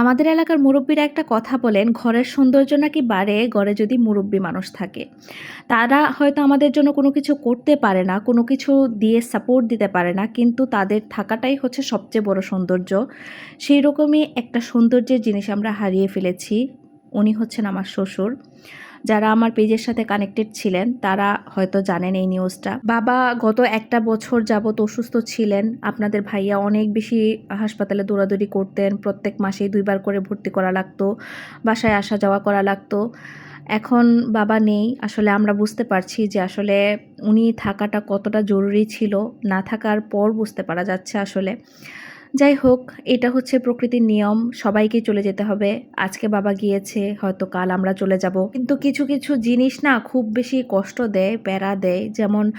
আমাদের এলাকার মুরব্বীরা একটা কথা বলেন, ঘরের সৌন্দর্য নাকি বাড়ে? ঘরে যদি মুরব্বী মানুষ থাকে। তারা হয়তো আমাদের জন্য কোনো কিছু করতে পারে না, কোনো কিছু দিয়ে সাপোর্ট দিতে পারে না, কিন্তু তাদের থাকাটাই হচ্ছে সবচেয়ে বড় সৌন্দর্য। সেই রকমই একটা সৌন্দর্যের জিনিস আমরা হারিয়ে ফেলেছি। উনি হচ্ছেন আমার শ্বশুর। যারা আমার পেজের সাথে কানেক্টেড ছিলেন, তারা হয়তো জানেন এই নিউজটা বাবা গত একটা বছর যাবত অসুস্থ ছিলেন। আপনাদের ভাইয়া অনেক বেশি হাসপাতালে দৌড়াদৌড়ি করতেন। প্রত্যেক মাসেই দুইবার করে ভর্তি করা লাগতো, বাসায় আসা যাওয়া করা লাগতো। এখন বাবা নেই। আসলে আমরা বুঝতে পারছি যে আসলে উনি থাকাটা কতটা জরুরি ছিল। না থাকার পর বুঝতে পারা যাচ্ছে আসলে। যাই হোক, এটা হচ্ছে প্রকৃতির নিয়ম, সবাইকে চলে যেতে হবে। আজকে বাবা গিয়েছে, হয়তো কাল আমরা চলে যাব। কিন্তু কিছু কিছু জিনিস না খুব বেশি কষ্ট দেয়, প্যারা দেয়। যেমন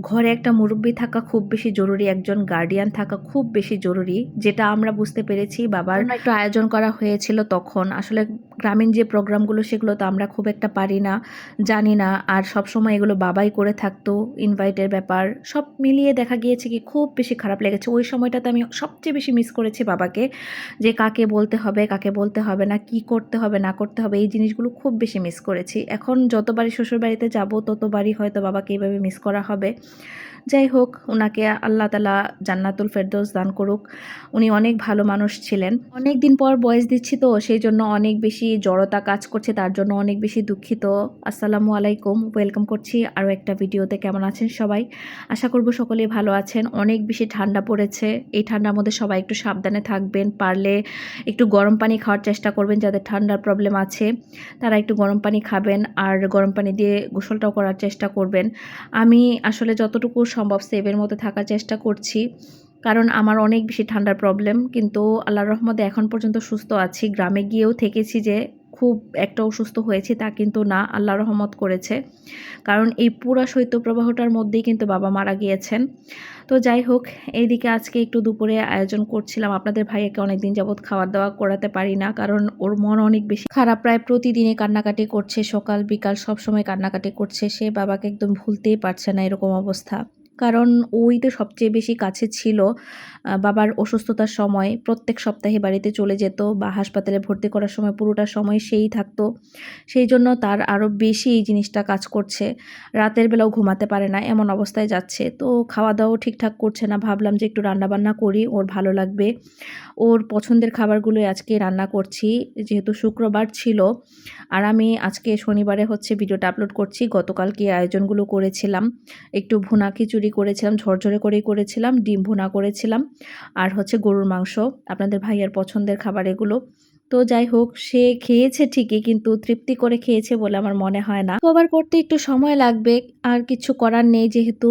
ঘরে একটা মুরব্বী থাকা খুব বেশি জরুরি, একজন গার্ডিয়ান থাকা খুব বেশি জরুরি, যেটা আমরা বুঝতে পেরেছি বাবার একটু আয়োজন করা হয়েছিল তখন। আসলে গ্রামীণ যে প্রোগ্রামগুলো, সেগুলো তো আমরা খুব একটা পারি না, জানি না। আর সব সময় এগুলো বাবাই করে থাকতো ইনভাইটের ব্যাপার, সব মিলিয়ে দেখা গিয়েছে কি খুব বেশি খারাপ লেগেছে। ওই সময়টাতে আমি সবচেয়ে বেশি মিস করেছি বাবাকে, যে কাকে বলতে হবে, কাকে বলতে হবে না, কি করতে হবে, না করতে হবে, এই জিনিসগুলো খুব বেশি মিস করেছি। এখন যতবারই শ্বশুরবাড়িতে যাব, ততবারই হয়তো বাবাকে এইভাবে মিস করা হবে। যাই হোক ওনাকে আল্লাহ তালা জান্নাতুল ফেরদৌস দান করুক। উনি অনেক ভালো মানুষ ছিলেন। অনেক দিন পর বয়স দিচ্ছি তো, সেই জন্য অনেক বেশি জড়তা কাজ করছে, তার জন্য অনেক বেশি দুঃখিত। আসসালামু আলাইকুম, ওয়েলকাম করছি আরও একটা ভিডিওতে। কেমন আছেন সবাই? আশা করব সকলেই ভালো আছেন। অনেক বেশি ঠান্ডা পড়েছে। এই ঠান্ডার মধ্যে সবাই একটু সাবধানে থাকবেন, পারলে একটু গরম পানি খাওয়ার চেষ্টা করবেন যাদের ঠান্ডার প্রবলেম আছে, তারা একটু গরম পানি খাবেন আর গরম পানি দিয়ে গোসলটাও করার চেষ্টা করবেন। আমি আসলে যতটুকু সম্ভব সেভের মধ্যে থাকার চেষ্টা করছি। কারণ আমার অনেক বেশি ঠান্ডার প্রবলেম কিন্তু আল্লাহর রহমতে এখন পর্যন্ত সুস্থ আছি। গ্রামে গিয়েও থেকেছি যে খুব একটা অসুস্থ হয়েছি তা কিন্তু না আল্লাহ রহমত করেছে। কারণ এই পুরা শৈত্যপ্রবাহটার মধ্যেই কিন্তু বাবা মারা গিয়েছেন। তো যাই হোক, এইদিকে আজকে একটু দুপুরে আয়োজন করছিলাম। আপনাদের ভাইয়াকে অনেকদিন যাবৎ খাওয়া দাওয়া করাতে পারি না, কারণ ওর মন অনেক বেশি খারাপ। প্রায় প্রতিদিনে কান্নাকাটি করছে, সকাল, বিকাল সব সময় কান্নাকাটি করছে। সে বাবাকে একদম ভুলতেই পারছে না এরকম অবস্থা। কারণ ওই তো সবচেয়ে বেশি কাছে ছিল। বাবার অসুস্থতার সময় প্রত্যেক সপ্তাহে বাড়িতে চলে যেত বা হাসপাতালে ভর্তি করার সময় পুরোটা সময় সেই থাকতো। সেই জন্য তার আরও বেশি এই জিনিসটা কাজ করছে। রাতের বেলাও ঘুমাতে পারে না, এমন অবস্থায় যাচ্ছে। তো খাওয়া দাওয়াও ঠিকঠাক করছে না, ভাবলাম যে একটু রান্নাবান্না করি, ওর ভালো লাগবে। ওর পছন্দের খাবারগুলোই আজকে রান্না করছি, যেহেতু শুক্রবার ছিল। আর আমি আজকে শনিবারে হচ্ছে ভিডিওটা আপলোড করছি, গতকালকে আয়োজনগুলো করেছিলাম। একটু ভুনা খিচুড়ি করেছিলাম, ঝরঝরে করেই করেছিলাম, ডিম ভুনা করেছিলাম। আর হচ্ছে গরুর মাংস, আপনাদের ভাইয়ের পছন্দের খাবার এগুলো। তো যাই হোক, সে খেয়েছে ঠিকই কিন্তু তৃপ্তি করে খেয়েছে বলে আমার মনে হয় না। কভার করতে একটু সময় লাগবে, আর কিছু করার নেই যেহেতু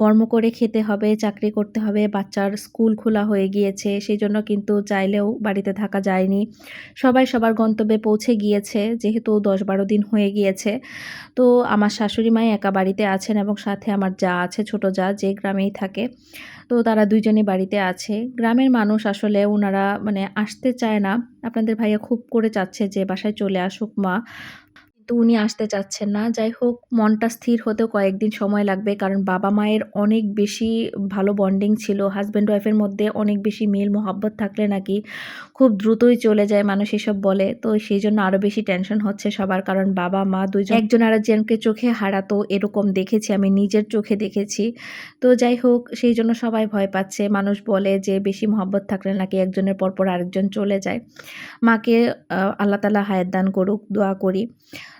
কর্ম করে খেতে হবে, চাকরি করতে হবে, বাচ্চার স্কুল খোলা হয়ে গিয়েছে, সেই জন্য কিন্তু চাইলেও বাড়িতে থাকা যায়নি। সবাই সবার গন্তব্যে পৌঁছে গিয়েছে, যেহেতু দশ বারো দিন হয়ে গিয়েছে। তো আমার শাশুড়ি মাই একা বাড়িতে আছেন এবং সাথে আমার যা আছে, ছোট যা, যে গ্রামেই থাকে। তো তারা দুইজনে বাড়িতে আছে। গ্রামের মানুষ আসলে ওনারা মানে আসতে চায় না। আপনাদের ভাইয়া খুব করে চাচ্ছে যে বাসায় চলে আসুক মা। কিন্তু উনি আসতে চাচ্ছেন না। যাই হোক মনটা স্থির হতেও কয়েকদিন সময় লাগবে কারণ বাবা মায়ের অনেক বেশি ভালো বন্ডিং ছিল। হাজব্যান্ড ওয়াইফের মধ্যে অনেক বেশি মিল মোহাব্বত থাকলে নাকি খুব দ্রুতই চলে যায় মানুষ এসব বলে। তো সেই জন্য আরও বেশি টেনশন হচ্ছে সবার কারণ বাবা মা দুজন একজন আরেকজনকে চোখে হারাতো এরকম দেখেছি আমি নিজের চোখে দেখেছি। তো যাই হোক সেই জন্য সবাই ভয় পাচ্ছে। মানুষ বলে যে বেশি মহব্বত থাকলে নাকি একজনের পরপর আরেকজন চলে যায়। মাকে আল্লাহ তালা হায়াত দান করুক দোয়া করি।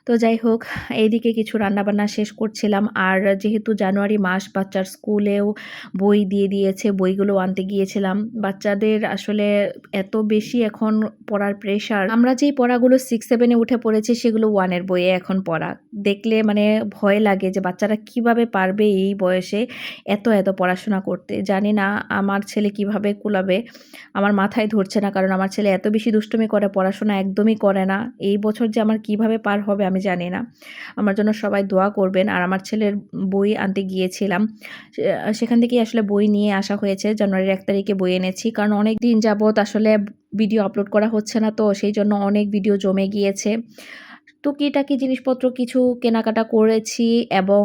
তো যাই হোক, এইদিকে কিছু রান্নাবান্না শেষ করছিলাম। আর যেহেতু জানুয়ারি মাস, বাচ্চার স্কুলেও বই দিয়ে দিয়েছে, বইগুলো আনতে গিয়েছিলাম। বাচ্চাদের আসলে এত বেশি এখন পড়ার প্রেশার আমরা যেই পড়াগুলো সিক্স সেভেনে উঠে পড়েছি, সেগুলো ওয়ানের বইয়ে এখন পড়া। দেখলে মানে ভয় লাগে যে বাচ্চারা কীভাবে পারবে এই বয়সে এত এত পড়াশোনা করতে। জানি না আমার ছেলে কীভাবে কুলাবে। আমার মাথায় ধরছে না, কারণ আমার ছেলে এত বেশি দুষ্টুমি করে, পড়াশোনা একদমই করে না। এই বছর যে আমার কীভাবে পার হবে আমি জানি না। আমার জন্য সবাই দোয়া করবেন। আর আমার ছেলের বই আনতে গিয়েছিলাম। সেখান থেকেই আসলে বই নিয়ে আসা হয়েছে। জানুয়ারির এক তারিখে বই এনেছি। কারণ অনেক দিন যাবৎ আসলে ভিডিও আপলোড করা হচ্ছে না তো, সেই জন্য অনেক ভিডিও জমে গিয়েছে। টুকিটাকি জিনিসপত্র কিছু কেনাকাটা করেছি এবং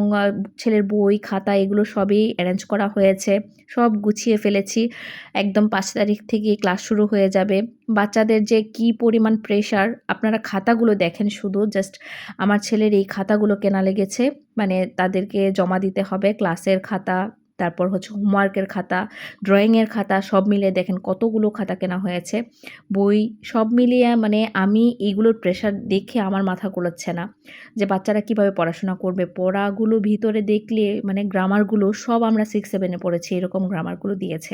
ছেলের বই, খাতা এগুলো সবই অ্যারেঞ্জ করা হয়েছে। সব গুছিয়ে ফেলেছি। একদম পাঁচ তারিখ থেকেই ক্লাস শুরু হয়ে যাবে। বাচ্চাদের যে কি পরিমাণ প্রেশার আপনারা খাতাগুলো দেখেন শুধু জাস্ট আমার ছেলের এই খাতাগুলো কেনা লেগেছে। মানে তাদেরকে জমা দিতে হবে ক্লাসের খাতা, তারপর হচ্ছে হোমওয়ার্কের খাতা, ড্রয়িংয়ের খাতা সব মিলিয়ে দেখেন কতগুলো খাতা কেনা হয়েছে। বই সব মিলিয়ে মানে আমি এইগুলোর প্রেশার দেখে আমার মাথা গোলাচ্ছে না। যে বাচ্চারা কীভাবে পড়াশোনা করবে। পড়াগুলো ভিতরে দেখলে মানে গ্রামারগুলো সব আমরা সিক্স সেভেনে পড়েছি এরকম গ্রামারগুলো দিয়েছে।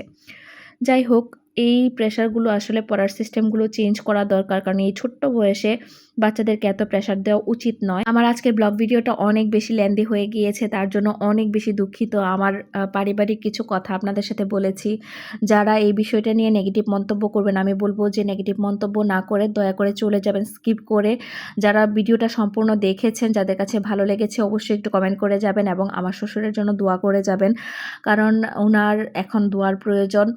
যাই হোক এই প্রেশারগুলো আসলে পড়ার সিস্টেমগুলো চেঞ্জ করা দরকার। কারণ এই ছোট্ট বয়সে বাচ্চাদেরকে এত প্রেশার দেওয়া উচিত নয়। আমার আজকের ব্লগ ভিডিওটা অনেক বেশি লেন্দি হয়ে গিয়েছে। তার জন্য অনেক বেশি দুঃখিত। আমার পারিবারিক কিছু কথা আপনাদের সাথে বলেছি। যারা এই বিষয়টা নিয়ে নেগেটিভ মন্তব্য করবেন আমি বলব যে নেগেটিভ মন্তব্য না করে দয়া করে চলে যাবেন স্কিপ করে। যারা ভিডিওটা সম্পূর্ণ দেখেছেন, যাদের কাছে ভালো লেগেছে অবশ্যই একটু কমেন্ট করে যাবেন এবং আমার শ্বশুরের জন্য দোয়া করে যাবেন। কারণ ওনার এখন দোয়ার প্রয়োজন।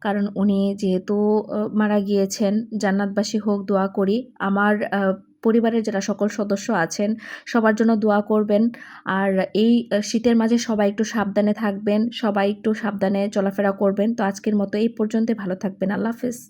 কারণ উনি যেহেতু মারা গিয়েছেন, জান্নাতবাসী হোক দোয়া করি। আমার পরিবারের যারা সকল সদস্য আছেন সবার জন্য দোয়া করবেন। আর এই শীতের মাঝে সবাই একটু সাবধানে থাকবেন। সবাই একটু সাবধানে চলাফেরা করবেন। তো আজকের মতো এই পর্যন্ত ভালো থাকবেন। আল্লাহ হাফেজ।